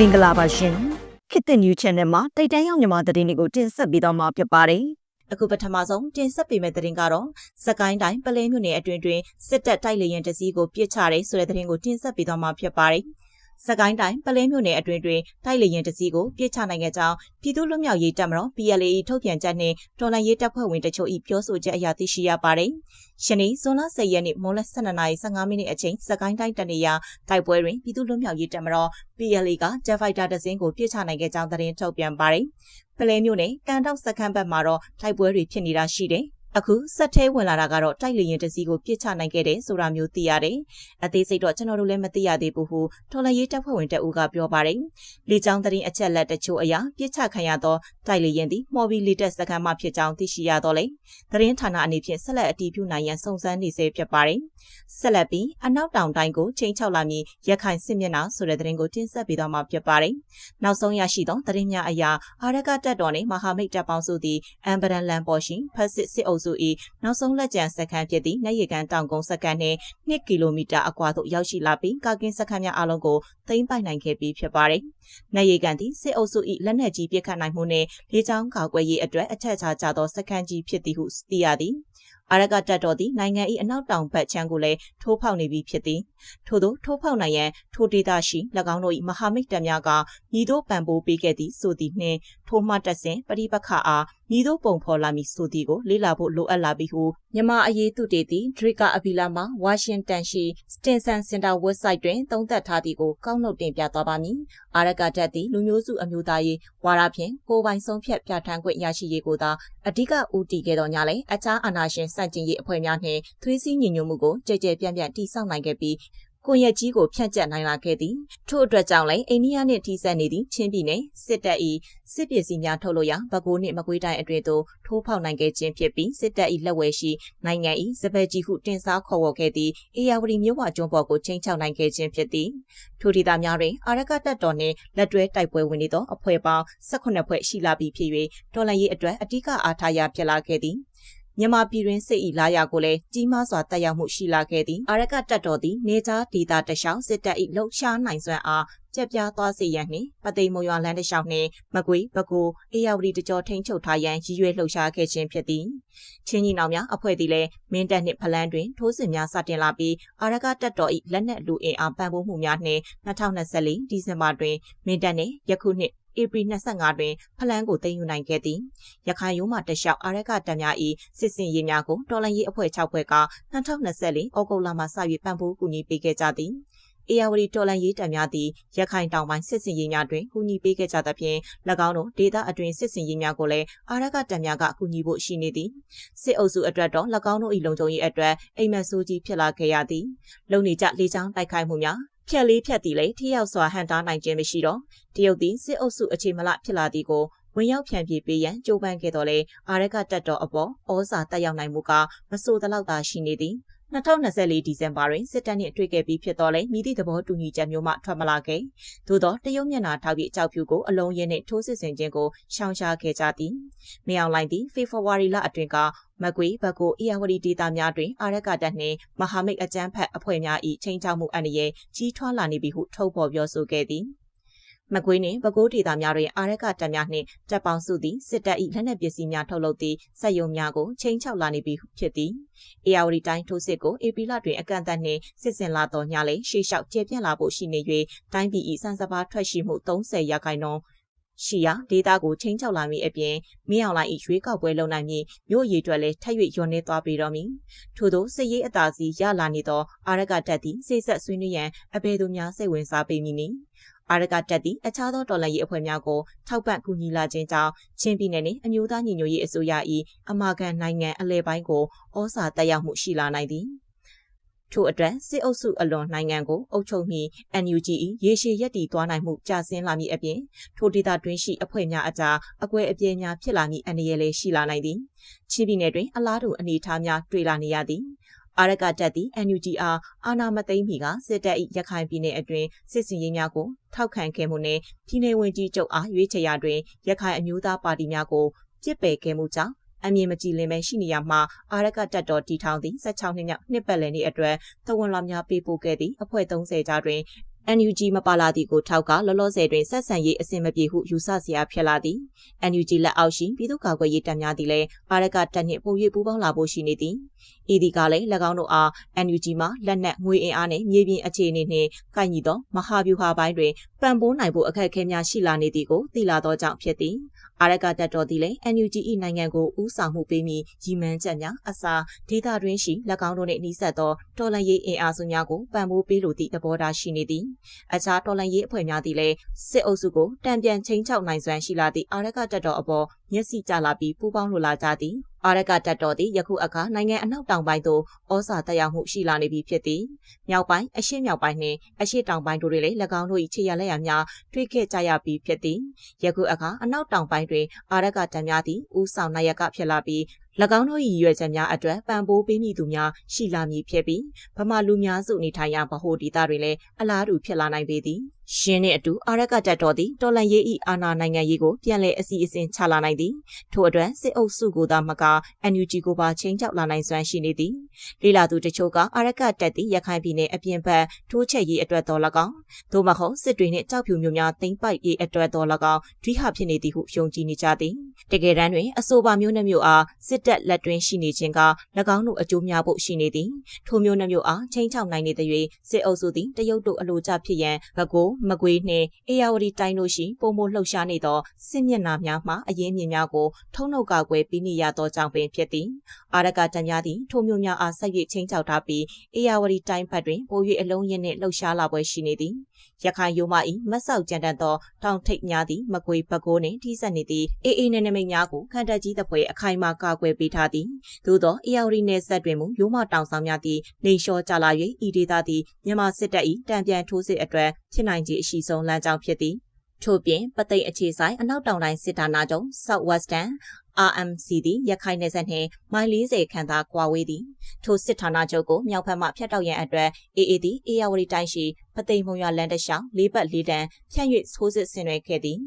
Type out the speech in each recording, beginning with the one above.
မင်္ဂလာပါရှင်ခေတ်သစ် new channel မှာတိတ်တန်းရောက်မြန်မာသတင်းတွေကိုတင်ဆက်ပေးတော့မှာဖြစ်ပါတယ်အခုပထမဆုံးတင်ဆက်ပေးမယ့်သတင်းကတော့စကိုင်းတိုင်းပလဲမြို့နယ်အတွင်းတွင်စစ်တပ်တိုက်လေရင်တစည်းကိုပြစ်ချတယ်ဆိုတဲ့သတင်းကိုတင်ဆက်ပေးသွားမှာဖြစ်ပါတယ်။ စကိုင်းတိုင်းပလဲမြို့နယ်အတွင်းတွင်တိုက်လေရင်တစည်းကိုပြစ်ချနိုင်ခဲ့ကြောင်းပြည်သူ့လွတ်မြောက်ရေးတပ်မတော် PLA ထုတ်ပြန်ချက်နှင့်တော်လှန်ရေးတပ်ဖွဲ့ဝင်တချို့၏ပြောဆိုချက်အရသိရှိရပါတယ်။ယနေ့ဇွန်လ10ရက်နေ့မွန်းလ12:15မိနစ်အချိန်စကိုင်းတိုင်းတနေရာတိုက်ပွဲတွင်ပြည်သူ့လွတ်မြောက်ရေးတပ်မတော် PLA က Jet Fighter တစင်းကိုပြစ်ချနိုင်ခဲ့ကြောင်းသတင်းထုတ်ပြန်ပါတယ်။ပလဲမြို့နယ်ကန်တောက်စခန်းဘက်မှာတော့တိုက်ပွဲတွေဖြစ်နေတာရှိတယ်။ အခုစက်သေးဝင်လာတာကတော့တိုက်လေရင်တစည်းကိုပြစ်ချနိုင်ခဲ့တယ်ဆိုတာမျိုးသိရတယ်။အသေးစိတ်တော့ကျွန်တော်တို့လည်းမသိရသေးဘူးဟုထော်လရေးတပ်ဖွဲ့ဝင်တအူကပြောပါတယ်။လေကြောင်းသတင်းအချက်လက်တချို့အရာပြစ်ချခံရသောတိုက်လေရင်သည်မော်ဘီလီတက်စကန်မှဖြစ်ကြောင်းသိရှိရတော့လေ။သတင်းဌာနအနေဖြင့်ဆက်လက်အတည်ပြုနိုင်ရန်စုံစမ်းနေစေဖြစ်ပါတယ်။ဆက်လက်ပြီးအနောက်တောင်တိုင်းကိုချိန်ချောက်လာမည်ရခိုင်စစ်မျက်နှာဆိုတဲ့သတင်းကိုတင်ဆက်ပေးသွားမှာဖြစ်ပါတယ်။နောက်ဆုံးရရှိသောသတင်းများအရာအာရကတပ်တော်နှင့်မဟာမိတ်တပ်ပေါင်းစုသည်အမ်ဘရန်လန်ပေါ်ရှိဖက်စစ်စစ်အုပ်စု၏နောက်ဆုံးလက်ကျန်စခန်းဖြစ်သည့်နေရီကန်တောင်ကုန်းစခန်းနှင့်2ကီလိုမီတာအကွာသို့ရောက်ရှိလာပြီးကာကင်းစခန်းများအလုံးကိုသိမ်းပိုက်နိုင်ခဲ့ပြီးဖြစ်ပါတယ်။နေရီကန်သည်စစ်အုပ်စု၏လက်နက်ကြီးပစ်ခတ်နိုင်မှုနှင့်လေကြောင်းကာကွယ်ရေးအတွက်အထက်ခြားကျသောစခန်းကြီးဖြစ်သည်ဟုသိရသည်။အာရကတပ်တော်သည်နိုင်ငံ၏အနောက်တောင်ဘက်ခြမ်းကိုလည်းထိုးဖောက်နေပြီဖြစ်သည်ထို့သောထိုးဖောက်နိုင်ရန်ထိုဒေသရှိ၎င်းတို့၏မဟာမိတ်တပ်များကမြည်တို့ပံ့ပိုးပေးခဲ့သည့်ဆိုသည်နှင့်ထိုမှတက်စဉ်ပရိပခအား မြည်တို့ပုံဖော်လာမည်ဆိုသည်ကိုလေ့လာဖို့လိုအပ်လာပြီဟုမြန်မာအရေးသူတေသည်ဒရစ်ကာအဘီလာမှဝါရှင်တန်ရှိစတင်ဆန်စင်တာ website တွင်သုံးသပ်ထားသည်ကိုကောက်နှုတ်တင်ပြသွားပါမည်အာရကတပ်သည်လူမျိုးစုအမျိုးသားရေးဝါဒဖြင့်ကိုယ်ပိုင်ဆုံးဖြတ်ပြဋ္ဌာန်းခွင့်ရရှိရေးကိုသာအဓိကဦးတည်ခဲ့တော်ညာလဲအခြားအာဏာရှင်စန့်ကျင်ရေးအဖွဲ့များနှင့်သွေးစည်းညီညွတ်မှုကိုကြဲကြဲပြန့်ပြန့်တည်ဆောက်နိုင်ခဲ့ပြီး ကွန်ရက်ကြီးကိုဖြန့်ကျက်နိုင်လာခဲ့သည်ထို့အတွက်ကြောင့်လည်းအိန္ဒိယနှင့်ထိစပ်နေသည့်ချင်းပြည်နယ်စစ်တပ်၏စစ်ပစ္စည်းများထုတ်လို့ရဘကိုးနှင့်မကွေးတိုင်းအတွင်းသို့ထိုးဖောက်နိုင်ခဲ့ခြင်းဖြစ်ပြီးစစ်တပ်၏လက်ဝဲရှိနိုင်ငံ၏စပယ်ကြီးဟုတင်စားခေါ်ဝေါ်ခဲ့သည့်အေယာဝတီမြို့ဝကျွန်းပေါ်ကိုချိန်ချောက်နိုင်ခဲ့ခြင်းဖြစ်သည်ထိုဒေသများတွင်အာရကတပ်တော်နှင့်လက်တွဲတိုက်ပွဲဝင်နေသောအဖွဲ့ပေါင်း18ဖွဲ့ရှိလာပြီးဖြစ်၍တော်လှန်ရေးအတွက်အ धिक အားထားရဖြစ်လာခဲ့သည် မြန်မာပြည်တွင်စစ်၏လာရကိုလည်းကြီးမားစွာတက်ရောက်မှုရှိလာခဲ့သည်အာရကတပ်တော်သည်နေကြားဒေသတလျှောက်စစ်တပ်၏လှုပ်ရှားနိုင်စွမ်းအားကြက်ပြားသွားစေရန်နှင့်ပသိမ်မရွာလန်းတလျှောက်နှင့်မကွေးပကိုအေယာဝတီတကြောထိန်ချုပ်ထားရန်ရည်ရွယ်လှုပ်ရှားခဲ့ခြင်းဖြစ်သည်ချင်းကြီးနောင်များအဖွဲ့သည်လည်းမင်းတပ်နှင့်ဖလန်းတွင်ထိုးစစ်များစတင်လာပြီးအာရကတပ်တော်၏လက်နက်လူအင်အားပံ့ပိုးမှုများနှင့်2024ဒီဇင်ဘာတွင်မင်းတပ်နှင့်ယခုနှစ် ဧပြီ25တွင်ဖလန်းကိုသိမ်းယူနိုင်ခဲ့သည်ရခိုင်ရိုးမှတလျှောက်အာရကတပ်များ၏စစ်စင်ရေးများကိုတော်လှန်ရေးအဖွဲ့6ဖွဲ့က2024ဩဂုတ်လမှစ၍ပံ့ပိုးကူညီပေးခဲ့ကြသည်အေယာဝတီတော်လန်ရေးတပ်များသည်ရခိုင်တောင်ပိုင်းစစ်စင်ရေးများတွင်ကူညီပေးခဲ့ကြသဖြင့်၎င်းတို့ဒေသအတွင်းစစ်စင်ရေးများကိုလည်းအာရကတပ်များကကူညီဖို့ရှိနေသည်စစ်အုပ်စုအတွက်တော့၎င်းတို့၏လုံခြုံရေးအတွက်အိမ်မက်ဆိုးကြီးဖြစ်လာခဲ့ရသည်လုံနေကြလေကြောင်းတိုက်ခိုက်မှုများ ဖြက်လေးဖြက်သည်လေထိရောက်စွာဟန်တားနိုင်ခြင်းမရှိတော့တရုတ်သည်စစ်အုပ်စုအခြေမလဖြစ်လာသည်ကိုဝင်ရောက်ဖြန့်ပြေးပေးရန်ကြိုးပမ်းခဲ့တော်လဲအာရကတပ်တော်အပေါ်ဩဇာတက်ရောက်နိုင်မှုကမဆိုးသလောက်သာရှိနေသည် 2024ဒီဇင်ဘာတွင်စစ်တပ်နှင့်တွေ့ခဲ့ပြီးဖြစ်တော်လဲမိသည့်သဘောတူညီချက်မျိုးမှထွက်မလာခဲ့သို့သောတရုတ်မျက်နှာထောက်ပြီးအကြောက်ဖြူကိုအလုံးရင်းနှင့်ထိုးစစ်ဆင်ခြင်းကိုရှောင်ရှားခဲ့ကြသည်မြေအောင်လိုင်းသည်ဖေဖော်ဝါရီလအတွင်းကမကွေဘကိုအီယာဝတီဒေတာများတွင်အာရကတပ်နှင့်မဟာမိတ်အကြမ်းဖက်အဖွဲ့များ၏ချိန်ချောက်မှုအန္တရာယ်ကြီးထွားလာနေပြီဟုထုတ်ဖော်ပြောဆိုခဲ့သည် မကွေးနှင့်ပဲခူးဒေသများတွင်အာရကတပ်များနှင့်တပ်ပေါင်းစုသည်စစ်တပ်၏လက်နက်ပစ္စည်းများထုတ်လုပ်သည့်စက်ရုံများကိုချိန်ချောက်လာနေပြီဖြစ်သည်။အေယာဝတီတိုင်းထိုးစစ်ကိုအေပီလတွင်အကန့်အသတ်နှင့်စစ်စင်လာသောညလည်းရှေ့လျှောက်ကျေပြန့်လာဖို့ရှိနေ၍တိုင်းပြည်၏စံစပါးထွက်ရှိမှု30ရာခိုင်နှုန်းရှိရာဒေတာကိုချင်းချောက်လာမည်အပြင်မင်းအောင်လိုင်း၏ရွေးကောက်ပွဲလုပ်နိုင်မည်မြို့ရည်အတွက်လည်းထပ်၍ယွန်နေသွားပေတော်မည်ထို့သောစစ်ရေးအသာစီရလာနေသောအာရကတပ်သည်စိတ်ဆက်ဆွေးနွေးရန်အဘယ်သူများစိတ်ဝင်စားပေမည်နည်း အာရကတပ်သည်အခြားသောတော်လှန်ရေးအဖွဲ့များကိုထောက်ပံ့ကူညီလာခြင်းကြောင့်ချင်းပြည်နယ်နှင့်အမျိုးသားညီညွတ်ရေးအစိုးရ၏အမာခံနိုင်ငံအလဲပိုင်းကိုဩစာတက်ရောက်မှုရှိလာနိုင်သည်ထို့အတွက်စစ်အုပ်စုအလွန်နိုင်ငံကိုအုပ်ချုပ်မီ NUG ၏ရေရှည်ရက်တည်သွားနိုင်မှုကြာဆင်းလာမည်အပြင်ထိုဒေသတွင်းရှိအဖွဲ့များအကြားအကွဲအပြဲများဖြစ်လာမည်အနေရလည်းရှိလာနိုင်သည်ချင်းပြည်နယ်တွင်အလားတူအနေအထားများတွေ့လာနေရသည် အာရကတက်သည့် NUG အားအာဏာမသိမ်းမီကစစ်တပ်၏ရခိုင်ပြည်နယ်အတွင်းစစ်စင်ရေးများကိုထောက်ခံခဲ့မှုနှင့်ပြည်내ဝင်ကြီးချုပ်အားရွေးချယ်ရာတွင်ရခိုင်အမျိုးသားပါတီများကိုပြစ်ပယ်ခဲ့မှုကြောင့်အမြင်မကြည်လင်ပဲရှိနေရမှာအာရကတက်တော်တီထောင်သည့်16နှစ်မြောက်နှစ်ပတ်လည်နေ့အတွက်သဝန်လာများပေးပို့ခဲ့သည့်အဖွဲ့30ကြားတွင် NUG မပါလာသည်ကိုထောက်ကလောလောဆယ်တွင်ဆက်ဆံရေးအဆင်မပြေဟုယူဆစရာဖြစ်လာသည် NUG လက်အောက်ရှိပြည်သူ့ကာကွယ်ရေးတပ်များသည်လည်းအာရကတပ်နှင့်ပို၍ပူးပေါင်းလာဖို့ရှိနေသည်ဤဒီကလည်း၎င်းတို့အား NUG မှလက်နက်ငွေအင်အားနှင့်မြေပြင်အခြေအနေနှင့်ကိုက်ညီသောမဟာဗျူဟာပိုင်းတွင်ပံ့ပိုးနိုင်ဖို့အခက်အခဲများရှိလာနေသည်ကိုသိလာသောကြောင့်ဖြစ်သည် အာရကတပ်တော်သည်လည်း NUG ၏နိုင်ငံကိုဦးဆောင်မှုပေးမည်ရည်မှန်းချက်များအစာဒေသတွင်းရှိ၎င်းတို့နှင့်နှိစက်သောတော်လှန်ရေးအင်အားစုများကိုပံ့ပိုးပေးလိုသည့်သဘောထားရှိနေသည်အခြားတော်လှန်ရေးအဖွဲ့များသည်လည်းစစ်အုပ်စုကိုတံပြန်ချင်းချောက်နိုင်စွမ်းရှိလာသည့်အာရကတပ်တော်အပေါ် မျက်စိကျလာပြီးပူးပေါင်းလိုလာကြသည်အာရကတပ်တော်သည်ယခုအခါနိုင်ငံအနောက်တောင်ပိုင်းသို့ဩဇာတက်ရောက်မှုရှိလာနေပြီဖြစ်သည်မြောက်ပိုင်းအရှေ့မြောက်ပိုင်းနှင့်အရှေ့တောင်ပိုင်းတို့တွင်လည်း၎င်းတို့၏ခြေရလက်ရများတွေ့ခဲ့ကြရပြီးဖြစ်သည်ယခုအခါအနောက်တောင်ပိုင်းတွင်အာရကတပ်များသည်ဦးဆောင်နိုင်ရကဖြစ်လာပြီး၎င်းတို့၏ရွယ်ချက်များအတွက်ပံ့ပိုးပေးမိသူများရှိလာမည်ဖြစ်ပြီးဗမာလူများစုနေထိုင်ရာဗဟိုဒေသတွင်လည်းအလားတူဖြစ်လာနိုင်ပေသည် ရှင်းနှင့်အတူအာရကတပ်တော်သည်တော်လန်ရေး၏အာဏာနိုင်ငံရေးကိုပြန်လည်အစီအစဉ်ချလာနိုင်သည်ထို့အတွက်စစ်အုပ်စုကိုသာမက NUG ကိုပါချင်းချောက်လာနိုင်စွမ်းရှိနေသည်လေလာသူတချို့ကအာရကတပ်သည်ရခိုင်ပြည်နယ်အပြင်ဘက်ထိုးချက်ရေးအတွက်တော်၎င်းသို့မဟုတ်စစ်တွေနှင့်ကြောက်ဖြူမျိုးများသိမ့်ပိုက်ရေးအတွက်တော်၎င်းဒွိဟဖြစ်နေသည်ဟုယုံကြည်နေကြသည်တကယ်တမ်းတွင်အဆိုပါမျိုးနှမျိုးအားစစ်တပ်လက်တွင်ရှိနေခြင်းက၎င်းတို့အကျိုးများဖို့ရှိနေသည်ထိုမျိုးနှမျိုးအားချင်းချောက်နိုင်နေသည်၍စစ်အုပ်စုသည်တရုတ်တို့အလိုကျဖြစ်ရန်ဘကိုမကွေးနှင့်အေယာဝတီတိုင်းတို့ရှိပုံမလှုပ်ရှားနေသောစစ်မျက်နှာများမှအရင်မြင်များကိုထုံနှုတ်ကာကွယ်ပြီးနေရသောကြောင့်ပင်ဖြစ်သည်အာရကတံများသည်ထိုမျိုးများအားဆက်၍ချင်းချောက်ထားပြီးအေယာဝတီတိုင်းဘက်တွင်ပို၍အလုံးရင်းနှင့်လှုပ်ရှားလာပွဲရှိနေသည် ရခိုင်ရိုးမ၏မတ်ဆောက်ကြံတန်သောတောင်ထိပ်များသည်မကွေဘကိုးနှင့်ထိစပ်နေသည့်အေးအေးနဲ့နမိတ်များကိုခန္ဓာကြီးသဖွယ်အခိုင်အမာကာကွယ်ပေးထားသည်သို့သောအေယာဝတီနယ်ဆက်တွင်မူရိုးမတောင်ဆောင်များသည်နေလျှောကြလာ၍ဤဒေသသည်မြန်မာစစ်တပ်၏တံပြန်ထိုးစစ်အတွက်ဖြစ်နိုင်ခြေအရှိဆုံးလမ်းကြောင်းဖြစ်သည်ထို့ပြင်ပသိမ်အခြေဆိုင်အနောက်တောင်တိုင်းစစ်ဌာနချုပ် South Western RMC သည်ရခိုင်နယ်စပ်နှင့်မိုင်40ခန့်သာကွာဝေးသည်ထိုစစ်ဌာနချုပ်ကိုမြောက်ဘက်မှဖျက်တောက်ရန်အတွက် AA သည်အေယာဝတီတိုင်းရှိပသိမ်မုံရွာလန်တရှောင်းလေးပတ်လေးတန်းဖြန့်၍ဆိုးစစ်ဆင်နွှဲခဲ့သည်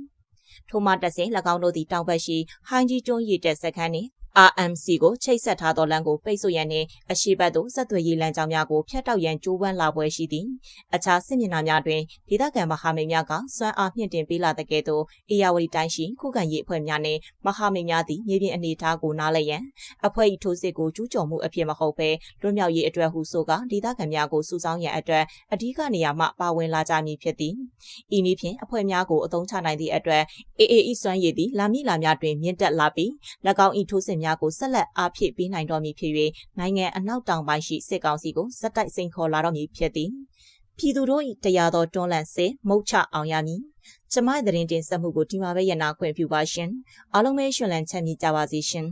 ထိုမှတက်စဉ်၎င်းတို့သည်တောင်ဘက်ရှိဟိုင်းကြီးကျွန်းရည်တက်စခန်းနှင့် RMC ကိုချိတ်ဆက်ထားသောလမ်းကိုပိတ်ဆို့ရန်နှင့်အရှိဘတ်သို့ဆက်သွယ်ရေးလမ်းကြောင်းများကိုဖျက်တောက်ရန်ကြိုးပမ်းလာပွဲရှိသည်အခြားစစ်မျက်နှာများတွင်ဒေသခံမဟာမိတ်များကစွမ်းအားမြင့်တင်ပေးလာတဲ့ကဲ့သို့အေယာဝတီတိုင်းရှိခုခံရေးအဖွဲ့များနှင့်မဟာမိတ်များသည်မြေပြင်အနေအထားကိုနားလည်ရန်အဖွဲ့၏ထိုးစစ်ကိုကျူးကျော်မှုအဖြစ်မဟုတ်ဘဲလွတ်မြောက်ရေးအတွက်ဟုဆိုကာဒေသခံများကိုစုဆောင်းရန်အတွက်အဓိကနေရာမှပါဝင်လာကြမည်ဖြစ်သည်ဤနည်းဖြင့်အဖွဲ့များကိုအသုံးချနိုင်သည့်အတွက် AA ၏စွမ်းရည်သည်လာမည့်လာများတွင်မြင့်တက်လာပြီး၎င်း၏ထိုးစစ်များကိုဆက်လက်အားဖြည့်ပေးနိုင်တော်မူဖြစ်၍နိုင်ငံအနောက်တောင်ပိုင်းရှိစစ်ကောင်စီကိုစက်တိုက်စိန်ခေါ်လာတော်မူဖြစ်သည်ပြည်သူတို့၏တရားတော်တွန်းလှန်စေမုတ်ချအောင်ရမည်ကျမရဲ့သတင်းတင်ဆက်မှုကိုဒီမှာပဲရနာခွင့်ပြုပါရှင်အားလုံးပဲရှင်လန်းချမ်းမြေ့ကြပါစေရှင်